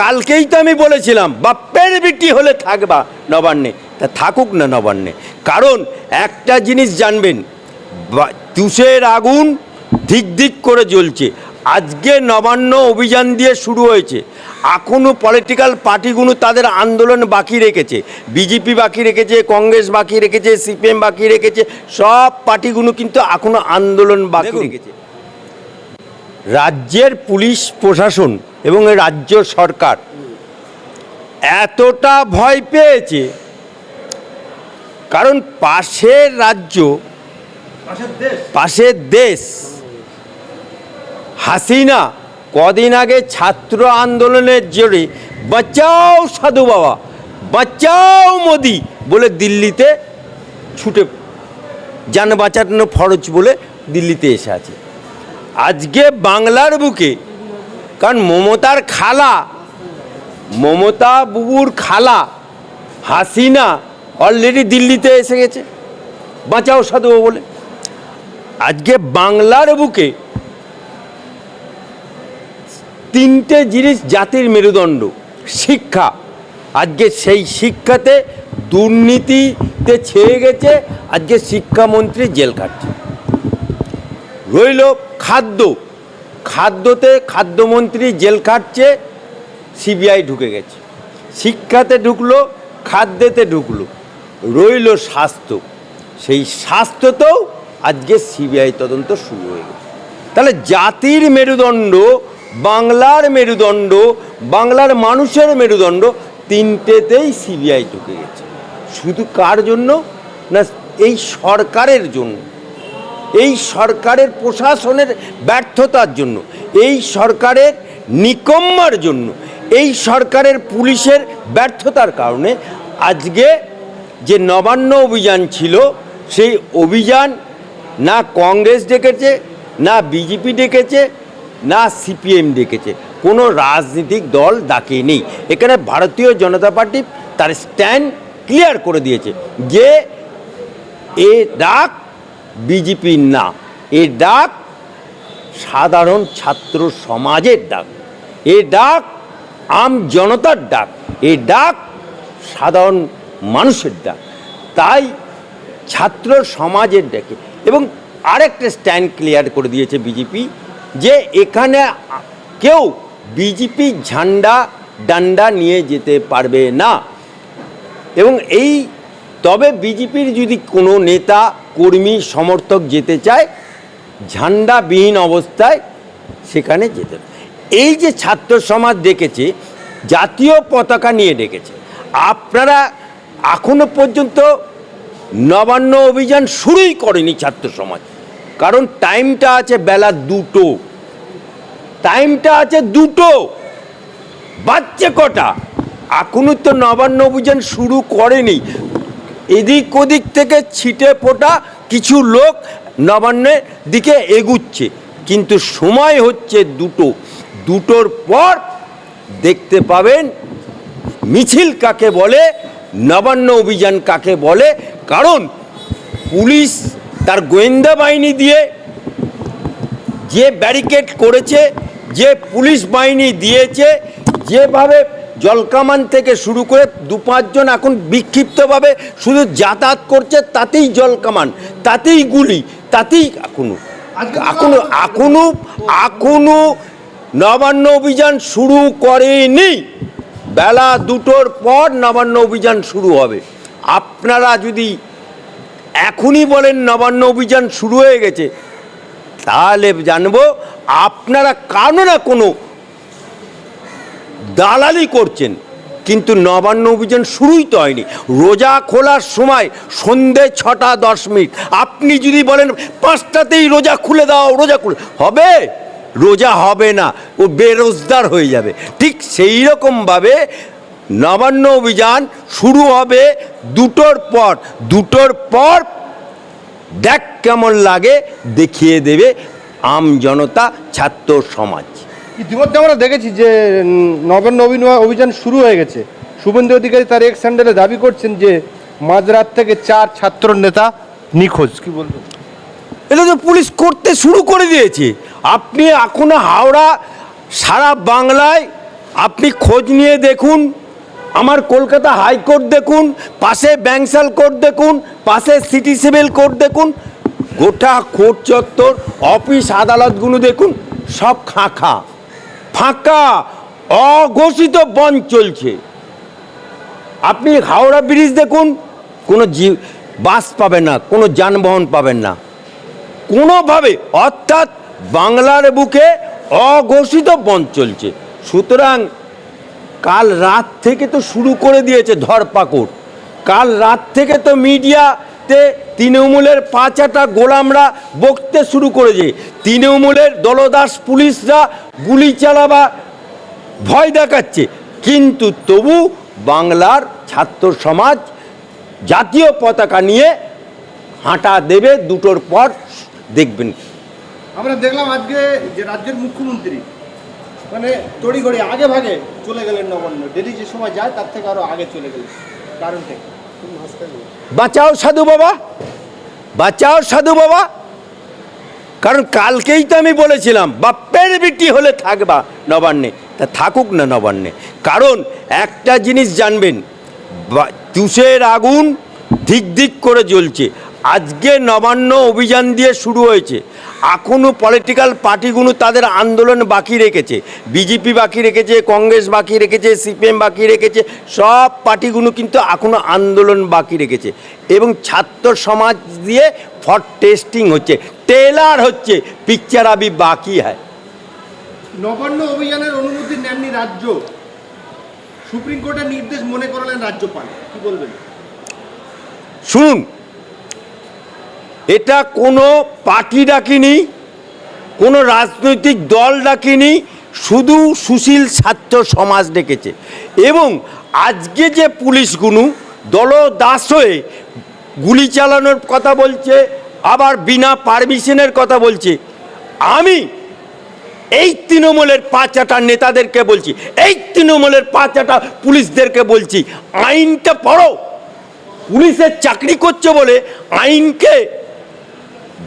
কালকেই তো আমি বলেছিলাম বাপ্পের বিটি হলে থাকবা নবান্নে। তা থাকুক না নবান্নে। কারণ একটা জিনিস জানবেন তুষের আগুন ধিক ধিক করে জ্বলছে। আজকে নবান্ন অভিযান দিয়ে শুরু হয়েছে। এখনও পলিটিক্যাল পার্টিগুলো তাদের আন্দোলন বাকি রেখেছে। বিজেপি বাকি রেখেছে কংগ্রেস বাকি রেখেছে সিপিএম বাকি রেখেছে সব পার্টিগুলো কিন্তু এখনও আন্দোলন বাকি রেখেছে। রাজ্যের পুলিশ প্রশাসন এবং রাজ্য সরকার এতটা ভয় পেয়েছে। কারণ পাশের রাজ্য পাশের দেশ। হাসিনা কদিন আগে ছাত্র আন্দোলনের জোরে বাঁচাও সাধু বাবা বাঁচাও মোদি বলে দিল্লিতে ছুটে যান বাঁচানো ফরজ বলে দিল্লিতে এসে আছে। আজকে বাংলার বুকে, কারণ মমতার খালা, মমতা বুবুর খালা, হাসিনা অলরেডি দিল্লিতে এসে গেছে। বাঁচাও সাধু বলে। আজকে বাংলার বুকে তিনটে জিনিস জাতির মেরুদণ্ড, শিক্ষা। আজকে সেই শিক্ষাতে দুর্নীতিতে ছেয়ে গেছে, আজকে শিক্ষামন্ত্রী জেল কাটছে রইল খাদ্য। খাদ্যতে খাদ্যমন্ত্রী জেল খাটছে, সিবিআই ঢুকে গেছে। শিক্ষাতে ঢুকলো, খাদ্যেতে ঢুকলো। রইল স্বাস্থ্য। সেই স্বাস্থ্যতেও আজকে সিবিআই তদন্ত শুরু হয়ে গেছে। তাহলে জাতির মেরুদণ্ড, বাংলার মেরুদণ্ড, বাংলার মানুষের মেরুদণ্ড তিনটেতেই সিবিআই ঢুকে গেছে। শুধু কার জন্য? না, এই সরকারের জন্য। এই সরকারের প্রশাসনের ব্যর্থতার জন্য, এই সরকারের নিকম্মার জন্য, এই সরকারের পুলিশের ব্যর্থতার কারণে আজকে যে নবান্ন অভিযান ছিল, সেই অভিযান না কংগ্রেস ডেকেছে, না বিজেপি ডেকেছে, না সিপিএম ডেকেছে। কোনো রাজনৈতিক দল ডাকেনি এখানে ভারতীয় জনতা পার্টি তার স্ট্যান্ড ক্লিয়ার করে দিয়েছে যে এ ডাক বিজেপির না। এ ডাক সাধারণ ছাত্র সমাজের ডাক। এ ডাক আম জনতার ডাক। এ ডাক সাধারণ মানুষের ডাক। তাই ছাত্র সমাজের ডাকে। এবং আরেকটা স্ট্যান্ড ক্লিয়ার করে দিয়েছে বিজেপি, যে এখানে কেউ বিজেপি ঝান্ডা ডান্ডা নিয়ে যেতে পারবে না। এবং এই, তবে বিজেপির যদি কোনো নেতা কর্মী, সমর্থক যেতে চায়, ঝান্ডাবিহীন অবস্থায় সেখানে যেতে। এই যে ছাত্র সমাজ ডেকেছে, জাতীয় পতাকা নিয়ে ডেকেছে, আপনারা এখনও পর্যন্ত নবান্ন অভিযান শুরুই করেনি ছাত্র সমাজ। কারণ টাইমটা আছে বেলা দুটো। টাইমটা আছে দুটো। বাচ্চা কটা? এখনও তো নবান্ন অভিযান শুরু করেনি। এদিক ওদিক থেকে ছিটে ফোটা কিছু লোক নবান্নের দিকে এগুচ্ছে। কিন্তু সময় হচ্ছে দুটো। দুটোর পর দেখতে পাবেন মিছিল কাকে বলে, নবান্ন অভিযান কাকে বলে, কারণ পুলিশ তার গোয়েন্দা বাহিনী দিয়ে যে ব্যারিকেড করেছে, যে পুলিশ বাহিনী দিয়েছে, যেভাবে জলকামান থেকে শুরু করে দু পাঁচজন এখন বিক্ষিপ্তভাবে শুধু যাতায়াত করছে, তাতেই জলকামান, তাতেই গুলি, তাতেই এখনও। এখনও এখনও এখনও নবান্ন অভিযান শুরু করেনি। বেলা দুটোর পর নবান্ন অভিযান শুরু হবে। আপনারা যদি এখনই বলেন নবান্ন অভিযান শুরু হয়ে গেছে, তাহলে জানব আপনারা কারও না কোনো দালালি করছেন। কিন্তু নবান্ন অভিযান শুরুই তো হয়নি। রোজা খোলার সময় সন্ধে ছটা দশ মিনিট। আপনি যদি বলেন, পাঁচটাতেই রোজা খুলে দাও, রোজা খুলে হবে? রোজা হবে না। ও বেরোজগার হয়ে যাবে। ঠিক সেই রকমভাবে নবান্ন অভিযান শুরু হবে দুটোর পর। দুটোর পর দেখ কেমন লাগে, দেখিয়ে দেবে আম জনতা ছাত্র সমাজ। ইতিমধ্যে আমরা দেখেছি যে উম, নবান্ন অভিনয় অভিযান শুরু হয়ে গেছে। শুভেন্দু অধিকারী তার এক্স স্যান্ডেলে দাবি করছেন যে মাঝরাত থেকে চার ছাত্র নেতা নিখোঁজ। কি বলবেন? এটা তো পুলিশ করতে শুরু করে দিয়েছে। আপনি এখনও হাওড়া সারা বাংলায় আপনি খোঁজ নিয়ে দেখুন আমার কলকাতা হাইকোর্ট দেখুন পাশে ব্যাংসাল কোর্ট দেখুন পাশে সিটি সিভিল কোর্ট দেখুন গোটা কোর্ট চত্বর অফিস আদালতগুলো দেখুন সব খাঁ খাঁখা। ফাঁকা, অঘোষিত বন চলছে। আপনি হাওড়া ব্রিজ দেখুন, কোনো জি বাস পাবেন না, কোনো যানবাহন পাবেন না। কোনোভাবে, অর্থাৎ বাংলার বুকে অঘোষিত বন চলছে। সুতরাং কাল রাত থেকে তো শুরু করে দিয়েছে ধরপাকড়। কাল রাত থেকে তো মিডিয়াতে তৃণমূলের পাঁচাটা গোলামরা বকতে শুরু করেছে। তৃণমূলের দলদাস পুলিশরা গুলি চালাবা ভয় দেখাচ্ছে। কিন্তু তবু বাংলার ছাত্র সমাজ জাতীয় পতাকা নিয়ে হাঁটা দেবে দুটোর পর দেখবেন আমরা দেখলাম আজকে যে রাজ্যের মুখ্যমন্ত্রী মানে তড়িঘড়ি আগে ভাগে চলে গেলেন নবান্ন। ডেলি যে সময় যায় তার থেকে আরও আগে চলে গেলেন। কারণ থেকে বাঁচাও সাধু বাবা বাঁচাও সাধু বাবা। কারণ কালকেই তো আমি বলেছিলাম, বাপ্পের বিটি হলে থাকবা নবান্নে। তা থাকুক না নবান্নে। কারণ একটা জিনিস জানবেন তুষের আগুন ধিক ধিক করে জ্বলছে। আজকে নবান্ন অভিযান দিয়ে শুরু হয়েছে। এখনও পলিটিক্যাল পার্টিগুলো তাদের আন্দোলন বাকি রেখেছে। বিজেপি বাকি রেখেছে কংগ্রেস বাকি রেখেছে সিপিএম বাকি রেখেছে সব পার্টিগুলো কিন্তু এখনও আন্দোলন বাকি রেখেছে। এবং ছাত্র সমাজ দিয়ে ফর টেস্টিং হচ্ছে টেলার হচ্ছে পিকচার আবি বাকি হয়। নবান্ন অভিযানের অনুমতি নেননি রাজ্য। সুপ্রিম কোর্টের নির্দেশ মনে করালেন রাজ্যপাল। কি বলবেন? শুনুন এটা কোনো পার্টি ডাকিনি, কোনো রাজনৈতিক দল ডাকিনি, শুধু সুশীল ছাত্র সমাজ ডেকেছে। এবং আজকে যে পুলিশগুলো দলদাস হয়ে গুলি চালানোর কথা বলছে, আবার বিনা পারমিশনের কথা বলছে, আমি এই তৃণমূলের পাঁচাটা নেতাদেরকে বলছি, এই তৃণমূলের পাঁচাটা পুলিশদেরকে বলছি আইনটা পড়ো। পুলিশের চাকরি করছে বলে আইনকে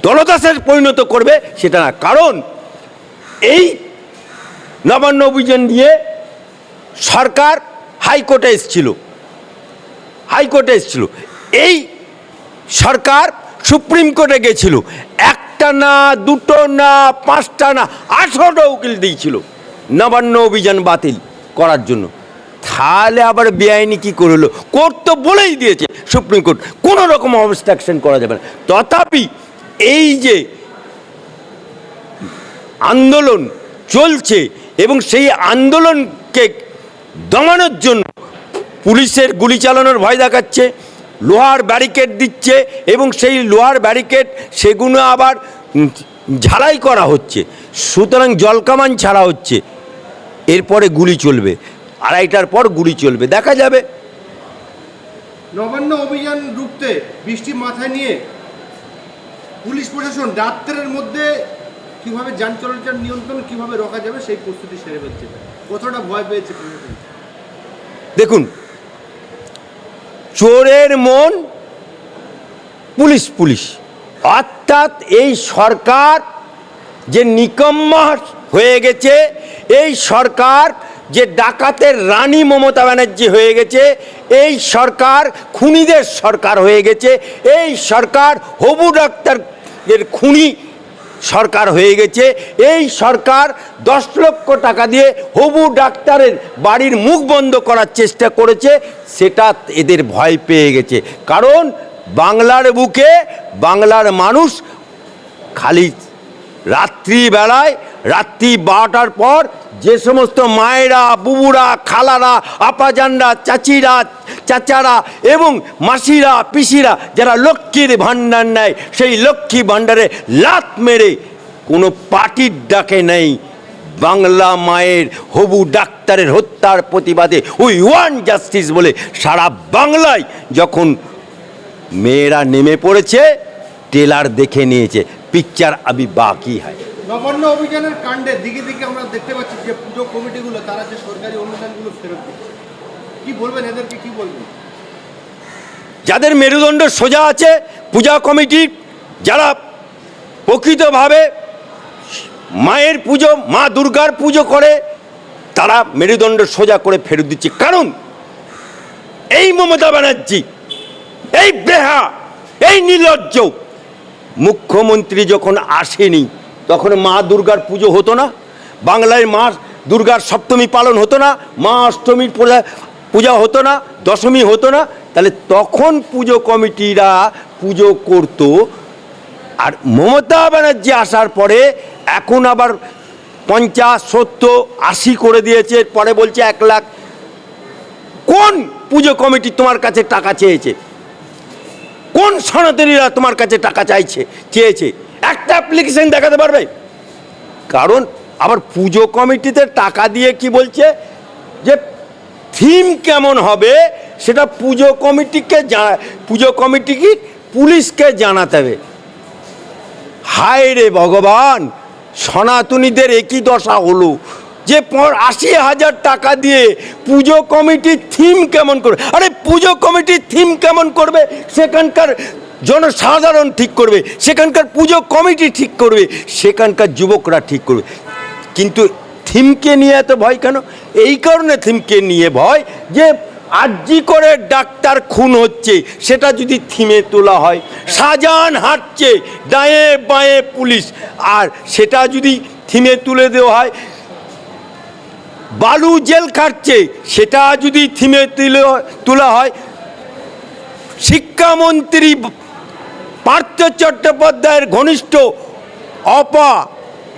দলদাসের পরিণত করবে সেটা না। কারণ এই নবান্ন অভিযান দিয়ে সরকার হাইকোর্টে এসেছিল। হাইকোর্টে এসেছিল। এই সরকার সুপ্রিম কোর্টে গেছিল। একটা না, দুটো না, পাঁচটা না, আঠারোটা উকিল দিয়েছিল নবান্ন অভিযান বাতিল করার জন্য। তাহলে আবার বেআইনি কি করল? কোর্ট তো বলেই দিয়েছে সুপ্রিম কোর্ট, কোনো রকম অবস্ট্রাকশন করা যাবে না। তথাপি এই যে আন্দোলন চলছে এবং সেই আন্দোলনকে দমানোর জন্য পুলিশের গুলি চালানোর ভয় দেখাচ্ছে, লোহার ব্যারিকেড দিচ্ছে এবং সেই লোহার ব্যারিকেড সেগুলো আবার ঝালাই করা হচ্ছে। সুতরাং জলকামান ছাড়া হচ্ছে। এরপরে গুলি চলবে। আড়াইটার পর গুলি চলবে। দেখা যাবে। নবান্ন অভিযান রুখতে বৃষ্টি মাথায় নিয়ে পুলিশ প্রশাসন রাত্রের মধ্যে কীভাবে যান চলাচল নিয়ন্ত্রণ, কীভাবে রোকা যাবে সেই প্রস্তুতি সেরে ফেলছে। কতটা ভয় পেয়েছে দেখুন, চোরের মন পুলিশ পুলিশ। অর্থাৎ এই সরকার যে নিকম্মা হয়ে গেছে, এই সরকার যে ডাকাতের রানী মমতা ব্যানার্জি হয়ে গেছে, এই সরকার খুনিদের সরকার হয়ে গেছে, এই সরকার হবু ডাক্তারের খুনি সরকার হয়ে গেছে। এই সরকার দশ লক্ষ টাকা দিয়ে হবু ডাক্তারের বাড়ির মুখ বন্ধ করার চেষ্টা করেছে, সেটা এদের ভয় পেয়ে গেছে। কারণ বাংলার বুকে বাংলার মানুষ খালি রাত্রিবেলায় রাত্রি বারোটার পর যে সমস্ত মায়েরা, বুবুরা, খালারা, আপাজানরা, চাচিরা চাচারা এবং মাসিরা, পিসিরা যারা লক্ষ্মীর ভাণ্ডার নেয়, সেই লক্ষ্মী ভাণ্ডারে লাত মেরে কোনো পার্টির ডাকে নেই। বাংলা মায়ের, হবু ডাক্তারের হত্যার প্রতিবাদে উই ওয়ান জাস্টিস বলে সারা বাংলায় যখন মেয়েরা নেমে পড়েছে টেলার দেখে নিয়েছে, পিকচার আবি বাকি হয়। নবান্ন অভিযানের কাণ্ডে দিকে দিকে আমরা দেখতে পাচ্ছি যে পুজো কমিটিগুলো, তারা যে সরকারি অনুদানগুলো ফেরত দিচ্ছে। যাদের মেরুদণ্ড সোজা আছে, পূজা কমিটি, যারা প্রকৃতভাবে মায়ের পুজো, মা দুর্গার পুজো করে, তারা মেরুদণ্ড সোজা করে ফেরত দিচ্ছে। কারণ এই মমতা ব্যানার্জি, এই বেহা, এই নির্লজ্জ, মুখ্যমন্ত্রী যখন আসেনি, তখন মা দুর্গার পুজো হতো না, বাংলায় মা দুর্গার সপ্তমী পালন হতো না, মা অষ্টমীর পূজা হতো না, দশমী হতো না, তাহলে তখন পুজো কমিটিরা পুজো করতো। আর মমতা ব্যানার্জি আসার পরে এখন আবার পঞ্চাশ, সত্তর, আশি করে দিয়েছে, পরে বলছে এক লাখ। কোন পুজো কমিটি তোমার কাছে টাকা চেয়েছে? কোন সনাতনীরা তোমার কাছে টাকা চাইছে, চেয়েছে? একটা অ্যাপ্লিকেশন দেখাতে পারবে? কারণ আবার পুজো কমিটিতে টাকা দিয়ে কি বলছে? যে থিম কেমন হবে সেটা পুজো কমিটিকে পুজো কমিটিকে পুলিশকে জানাতে হবে। হায় রে ভগবান, সনাতনীদের একই দশা হলো। যে আশি হাজার টাকা দিয়ে পুজো কমিটির থিম কেমন করবে? আরে পুজো কমিটির থিম কেমন করবে? সেখানকার জনসাধারণ ঠিক করবে, সেখানকার পুজো কমিটি ঠিক করবে, সেখানকার যুবকরা ঠিক করবে। কিন্তু থিমকে নিয়ে এত ভয় কেন? এই কারণে থিমকে নিয়ে ভয় যে আর্জি করে ডাক্তার খুন হচ্ছে, সেটা যদি থিমে তোলা হয়। সাজান হাঁটছে ডায়ে বাঁয়ে পুলিশ। আর সেটা যদি থিমে তুলে দেওয়া হয়, বালু জেল কাটছে সেটা যদি থিমে তুলে, তোলা হয়, শিক্ষামন্ত্রী পার্থ চট্টোপাধ্যায়ের ঘনিষ্ঠ অপা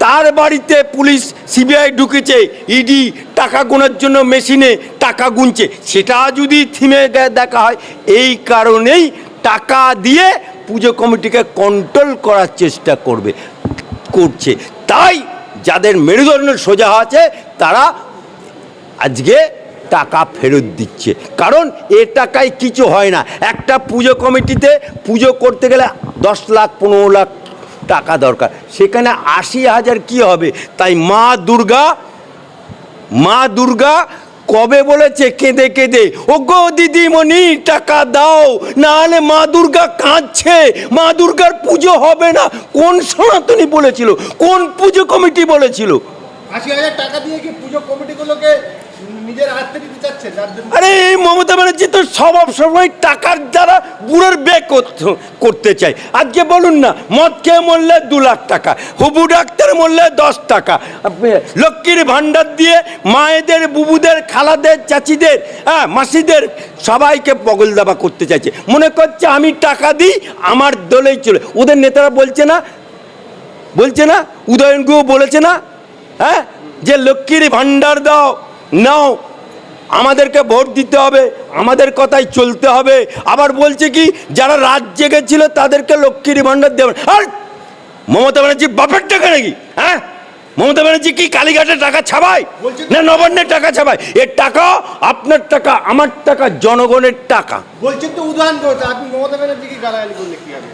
তার বাড়িতে পুলিশ সিবিআই ঢুকেছে ইডি টাকা গোনার জন্য মেশিনে টাকা গুনছে। সেটা যদি থিমে দেখা হয়, এই কারণেই টাকা দিয়ে পুজো কমিটিকে কন্ট্রোল করার চেষ্টা করবে, করছে। তাই যাদের মেরুদণ্ড সোজা আছে, তারা আজকে টাকা ফেরত দিচ্ছে। কারণ এ টাকায় কিছু হয় না। একটা পুজো কমিটিতে পুজো করতে গেলে দশ লাখ, পনেরো লাখ টাকা দরকার। সেখানে আশি হাজার কি হবে? তাই মা দুর্গা মা দুর্গা কবে বলেছে কেঁদে কেঁদে ও গো দিদিমণি, টাকা দাও, নাহলে মা দুর্গা কাঁদছে, মা দুর্গার পুজো হবে না। কোন সনাতনী বলেছিল? কোন পুজো কমিটি বলেছিল? আশি হাজার টাকা দিয়ে কি পুজো কমিটিগুলোকে আরে এই মমতা ব্যানার্জি তো সব সময় টাকার দ্বারা বুড়োর বে করতে- চায়। আজকে বলুন না, মদ খেয়ে মরলে দু লাখ টাকা, হুবু ডাক্তার মরলে দশ টাকা। লক্ষ্মীর ভাণ্ডার দিয়ে মায়েদের, বুবুদের, খালাদের, চাচিদের হ্যাঁ মাসিদের সবাইকে পগল দাবা করতে চাইছে। মনে করছে আমি টাকা দিই, আমার দলেই চলে। ওদের নেতারা বলছে না বলছে না, উদয়ন বলেছে না হ্যাঁ? যে লক্ষ্মীর ভাণ্ডার দাও। নাও আমাদেরকে ভোট দিতে হবে আমাদের কথাই চলতে হবে। আবার বলছে কি যারা রাত জেগেছিল তাদেরকে লক্ষ্মীর ভাণ্ডার দেবেন আর মমতা ব্যানার্জি বাপের টাকা নাকি? হ্যাঁ? মমতা ব্যানার্জি কি কালীঘাটের টাকা ছাপায়? না নবান্নের টাকা ছাবায় এর টাকা আপনার টাকা আমার টাকা জনগণের টাকা। বলছেন তো উদাহরণ আপনি মমতা ব্যানার্জিকে গালাগালি করলে কি হবে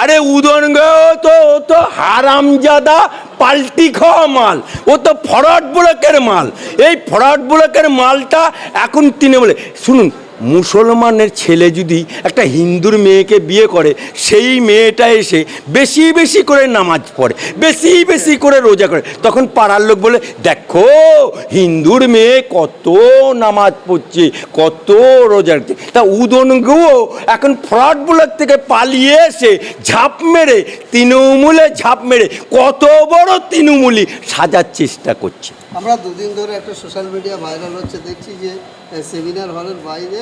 আরে উদয়ন তো, ও তো হারামজাদা পাল্টি খাওয়া মাল, ও তো ফরওয়ার্ড ব্লকের মাল। এই ফরাট ব্লকের মালটা এখন তিনি বলে, শুনুন মুসলমানের ছেলে যদি একটা হিন্দুর মেয়েকে বিয়ে করে, সেই মেয়েটা এসে বেশি বেশি করে নামাজ পড়ে, বেশি বেশি করে রোজা করে, তখন পাড়ার লোক বলে, দেখো, হিন্দুর মেয়ে কত নামাজ পড়ছে, কত রোজা রাখছে। তা উদনগুও এখন ফ্রড ব্লক থেকে পালিয়ে এসে ঝাঁপ মেরে, তৃণমূলে ঝাঁপ মেরে, কত বড় তৃণমূলী সাজার চেষ্টা করছে। আমরা দুদিন ধরে একটা সোশ্যাল মিডিয়া ভাইরাল হচ্ছে, দেখছি যে সেমিনার হলের বাইরে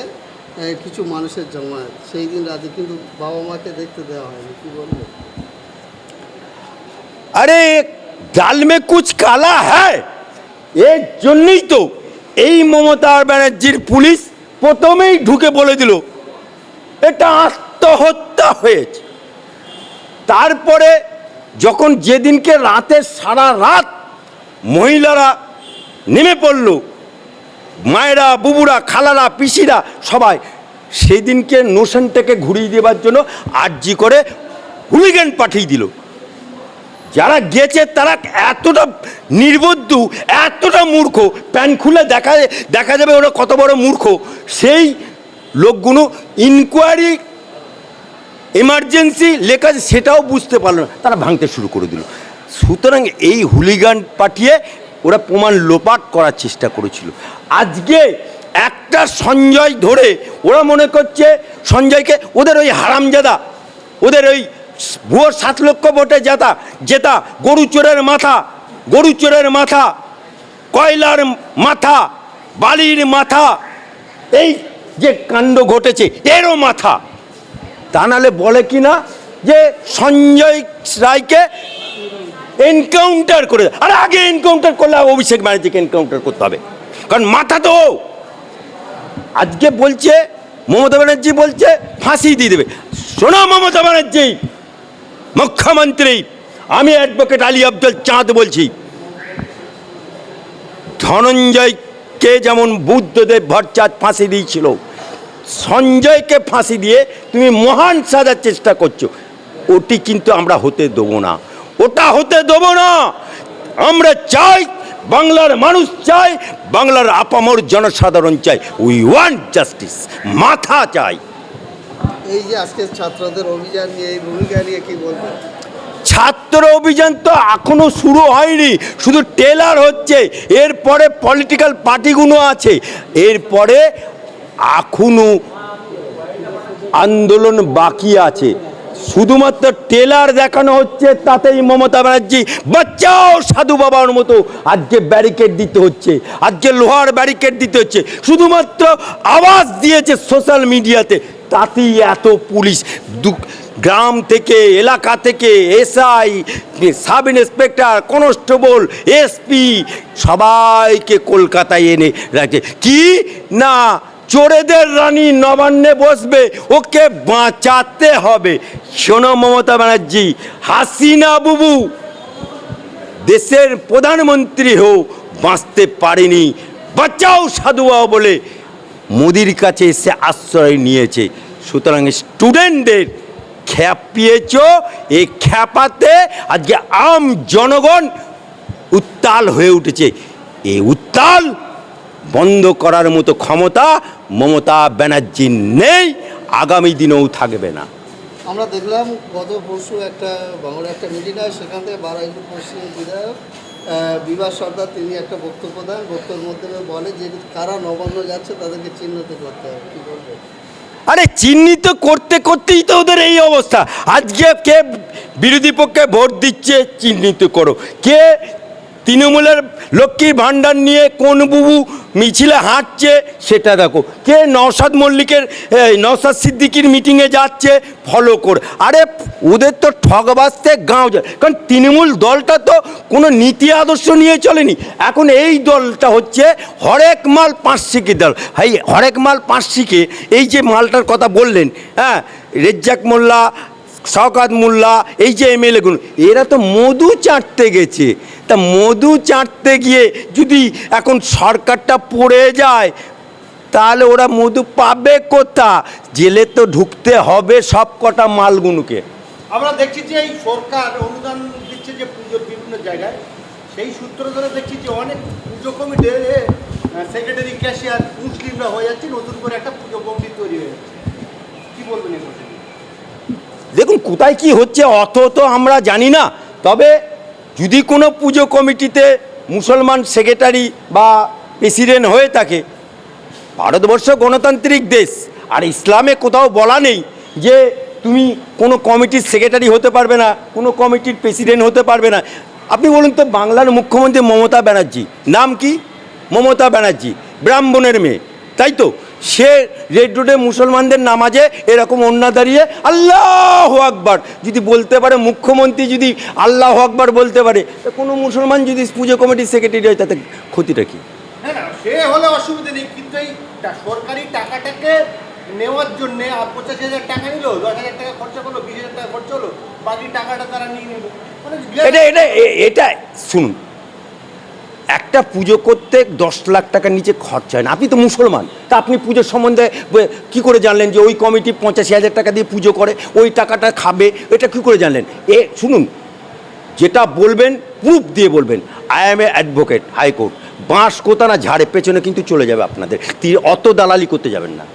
কিছু মানুষের জমায়েত। সেই দিন রাতে কিন্তু বাবা মাকে দেখতে দেওয়া হয়নি। কি বলব? আরে ডাল মে কুচ কালা হ্যায়? এর তো এই মমতা ব্যানার্জির পুলিশ প্রথমেই ঢুকে বলে দিল, এটা আত্মহত্যা হয়েছে। তারপরে যখন যেদিনকে রাতে সারা রাত মহিলারা নেমে পড়ল মায়েরা, বুবুরা, খালারা, পিসিরা সবাই সেদিনকে নোশনটাকে ঘুরিয়ে দেওয়ার জন্য আর্জি করে হুলিগান পাঠিয়ে দিল। যারা গেছে তারা এতটা নির্বুদ্ধ, এতটা মূর্খ, প্যান খুলে দেখা দেখা যাবে ওরা কত বড় মূর্খ। সেই লোকগুলো ইনকোয়ারি এমার্জেন্সি লেখা সেটাও বুঝতে পারল না। তারা ভাঙতে শুরু করে দিল। সুতরাং এই হুলিগান পাঠিয়ে ওরা প্রমাণ লোপাট করার চেষ্টা করেছিল। আজকে একটা সঞ্জয় ধরে ওরা মনে করছে সঞ্জয়কে ওদের ওই হারামজাদা, ওদের ওই ভুয়ো সাত লক্ষ ভোটে জেতা জেতা গরু চোরের মাথা, গরু চোরের মাথা, কয়লার মাথা, বালির মাথা, এই যে কাণ্ড ঘটেছে এরও মাথা। তা নাহলে বলে কি না যে সঞ্জয় রায়কে এনকাউন্টার করে আর আগে এনকাউন্টার করলে অভিষেক ব্যানার্জিকে এনকাউন্টার করতে হবে। কারণ মাথা তো আজকে বলছে, মমতা ব্যানার্জি বলছে, ফাঁসি দিয়ে দেবে। শোনো মমতা ব্যানার্জি, মুখ্যমন্ত্রী, আমি অ্যাডভোকেট আলী আব্দুল চাঁদ বলছি। ধনঞ্জয়কে যেমন বুদ্ধদেব ভট্টাচার্য ফাঁসি দিয়েছিল, সঞ্জয়কে ফাঁসি দিয়ে তুমি মহান সাজার চেষ্টা করছ। ওটি কিন্তু আমরা হতে দেবো না। ওটা হতে দেবো না। আমরা চাই বাংলার মানুষ চাই বাংলার আপামর জনসাধারণ চাই। উই ওয়ান্ট জাস্টিস মাথা চাই। এই যে আজকে ছাত্রদের অভিযান নিয়ে এই ভূমিকা নিয়ে কি বলবেন? ছাত্র অভিযান তো এখনও শুরু হয়নি। শুধু টেলার হচ্ছে। এরপরে পলিটিক্যাল পার্টিগুলো আছে। এরপরে এখনও আন্দোলন বাকি আছে। শুধুমাত্র টেলার দেখানো হচ্ছে, তাতেই মমতা ব্যানার্জি বাচ্চাও সাধু বাবার মতো। আজকে ব্যারিকেড দিতে হচ্ছে, আজকে লোহার ব্যারিকেড দিতে হচ্ছে। শুধুমাত্র আওয়াজ দিয়েছে সোশ্যাল মিডিয়াতে তাতেই এত পুলিশ। দু- গ্রাম থেকে, এলাকা থেকে, SI sub inspector constable SP সবাইকে কলকাতায় এনে রাখছে। কি? না চোরেদের রানী নবান্নে বসবে, ওকে বাঁচাতে হবে। শোনো মমতা ব্যানার্জি, হাসিনা বুবু, দেশের প্রধানমন্ত্রী হোক বাঁচতে পারেনি। বাঁচাও সাধুবাও বলে মোদির কাছে এসে আশ্রয় নিয়েছে। সুতরাং স্টুডেন্টদের খ্যাপিয়েছ, এই খ্যাপাতে আজকে আম জনগণ উত্তাল হয়ে উঠেছে। এই উত্তাল বন্ধ করার মতো ক্ষমতা মমতা ব্যানার্জি নেই আগামী দিনেও থাকবে না। আমরা দেখলাম গত পরশু একটা বাংলা একটা মিটিং হয় সেখান থেকে বারাইপুর পশ্চিম বিধায়ক বিভাস সর্দার তিনি একটা বক্তব্য দেন। বক্তব্যের মধ্যে বলে যে কারা নবান্ন যাচ্ছে তাদেরকে চিহ্নিত করতে হবে। কী বলবেন আরে চিহ্নিত করতে করতেই তো ওদের এই অবস্থা। আজকে কে বিরোধী পক্ষে ভোট দিচ্ছে চিহ্নিত করো। কে তৃণমূলের লক্ষ্মীর ভাণ্ডার নিয়ে কোন বুবু মিছিলে হাঁটছে, সেটা দেখো। কে নওশাদ মল্লিকের নওশাদ সিদ্দিকির মিটিংয়ে যাচ্ছে ফলো কর। আরে, ওদের তো ঠগবাজতে গাঁও যায়। কারণ তৃণমূল দলটা তো কোনো নীতি আদর্শ নিয়ে চলেনি। এখন এই দলটা হচ্ছে হরেক মাল পাঁচশিকে দল। ভাই হরেক মাল পাঁচশিকে এই যে মালটার কথা বললেন হ্যাঁ রেজ্জাক মোল্লা, শওকাত মোল্লা, এই যে এমএলএগুলো এরা তো মধু চাটতে গেছে। তা মধু চাটতে গিয়ে যদি এখন সরকারটা পড়ে যায় তাহলে ওরা মধু পাবে কোথা? জেলে তো ঢুকতে হবে সব কটা মালগুলোকে। আমরা দেখছি যে এই সরকার অনুদান দিচ্ছে যে পুজোর বিভিন্ন জায়গায়। সেই সূত্র ধরে দেখছি যে অনেক পুজো কমিটির সেক্রেটারি ক্যাশিয়ার মুসলিমরা হয়ে যাচ্ছে নতুন করে একটা পুজো কমিটি তৈরি হয়ে যাচ্ছে। কি বলবেন দেখুন কোথায় কি হচ্ছে অত তো আমরা জানি না। তবে যদি কোনো পুজো কমিটিতে মুসলমান সেক্রেটারি বা প্রেসিডেন্ট হয়ে থাকে, ভারতবর্ষ গণতান্ত্রিক দেশ, আর ইসলামে কোথাও বলা নেই যে তুমি কোনো কমিটির সেক্রেটারি হতে পারবে না, কোনো কমিটির প্রেসিডেন্ট হতে পারবে না। আপনি বলুন তো, বাংলার মুখ্যমন্ত্রী মমতা ব্যানার্জি, নাম কি? মমতা ব্যানার্জি, ব্রাহ্মণের মেয়ে, তাই তো? সে রেড রোডে মুসলমানদের নামাজে এরকম অন্যা দাঁড়িয়ে আল্লাহ আকবার। যদি বলতে পারে মুখ্যমন্ত্রী যদি আল্লাহ আকবার বলতে পারে তা কোনো মুসলমান যদি পুজো কমিটির সেক্রেটারি হয় তাতে ক্ষতিটা কী? সে হলে অসুবিধা নেই কিন্তু এই সরকারি টাকাটাকে নেওয়ার জন্য পঁচাশি হাজার টাকা নিল দশ হাজার টাকা খরচা করল বিশ হাজার টাকা খরচা হলো বাকি টাকাটা তারা নিয়ে নেবে। মানে এটা এটা এটা শুনুন একটা পুজো করতে দশ লাখ টাকার নিচে খরচা হয় না। আপনি তো মুসলমান। তা আপনি পুজোর সম্বন্ধে কি করে জানলেন যে ওই কমিটি পঁচাশি হাজার টাকা দিয়ে পুজো করে, ওই টাকাটা খাবে, এটা কি করে জানলেন? এ, শুনুন, যেটা বলবেন, প্রুফ দিয়ে বলবেন। I am a advocate high court বাঁশ কোথা না ঝাড়ে পেছনে কিন্তু চলে যাবে আপনাদের। অত দালালি করতে যাবেন না।